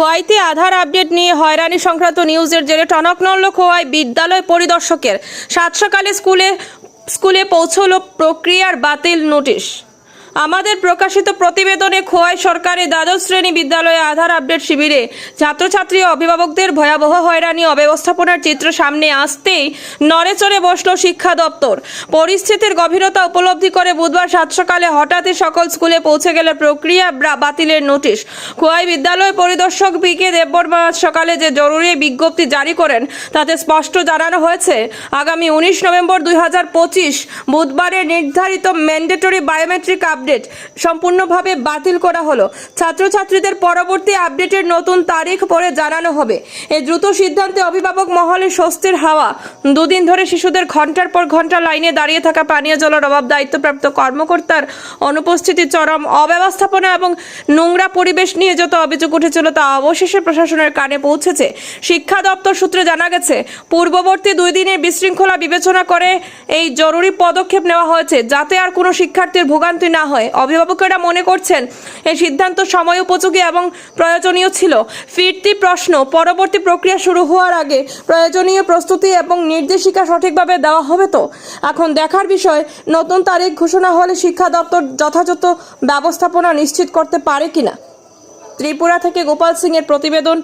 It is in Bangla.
খোয়াইতে আধার আপডেট নিয়ে হয়রানি সংক্রান্ত নিউজের জেরে টনক নড়ল খোয়াই বিদ্যালয় পরিদর্শকের সাত সকালে স্কুলে স্কুলে পৌঁছলো প্রক্রিয়ার বাতিল নোটিশ। আমাদের প্রকাশিত প্রতিবেদনে খোয়াই সরকারি দ্বাদশ শ্রেণি বিদ্যালয়ে আধার আপডেট শিবিরে ছাত্রছাত্রী ও অভিভাবকদের ভয়াবহ হয়রানি অব্যবস্থাপনার চিত্র সামনে আসতেই নড়ে চড়ে বসল শিক্ষা দপ্তর। পরিস্থিতির গভীরতা উপলব্ধি করে বুধবার সাত সকালে হঠাৎই সকল স্কুলে পৌঁছে গেলে প্রক্রিয়া বাতিলের নোটিশ। খোয়াই বিদ্যালয় পরিদর্শক বি কে দেববর্মা সকালে যে জরুরি বিজ্ঞপ্তি জারি করেন, তাতে স্পষ্ট জানানো হয়েছে, আগামী উনিশ নভেম্বর দুই হাজার পঁচিশ বুধবারে নির্ধারিত ম্যান্ডেটরি বায়োমেট্রিক আপডেট সম্পূর্ণভাবে বাতিল করা হলো। ছাত্রছাত্রীদের পরবর্তী আপডেটের নতুন তারিখ পরে জানানো হবে। এই দ্রুত সিদ্ধান্তে অভিভাবক মহলে স্বস্তির হাওয়া। দুদিন ধরে শিশুদের ঘণ্টার পর ঘণ্টা লাইনে দাঁড়িয়ে থাকা পানীয় জলের অভাব দায়িত্বপ্রাপ্ত কর্মকর্তার অনুপস্থিতি চরম অব্যবস্থাপনা এবং নোংরা পরিবেশ নিয়ে যত অভিযোগ উঠেছিল তা অবশেষে প্রশাসনের কানে পৌঁছেছে। শিক্ষা দপ্তর সূত্রে জানা গেছে, পূর্ববর্তী দুই দিনের বিশৃঙ্খলা বিবেচনা করে এই জরুরি পদক্ষেপ নেওয়া হয়েছে। যাতে আর কোনো শিক্ষার্থীর ভোগান্তি না হয়। অভিভাবকেরা মনে করছেন, এই সিদ্ধান্ত সময় উপযোগী এবং প্রয়োজনীয় ছিল। ফিরতি প্রশ্ন, পরবর্তী প্রক্রিয়া শুরু হওয়ার আগে প্রয়োজনীয় প্রস্তুতি এবং নির্দেশিকা সঠিকভাবে দেওয়া হবে তো? এখন দেখার বিষয়, নতুন তারিখ ঘোষণা হলে শিক্ষা দপ্তর যথাযথ ব্যবস্থাপনা নিশ্চিত করতে পারে কিনা? ত্রিপুরা থেকে গোপাল সিং এর প্রতিবেদন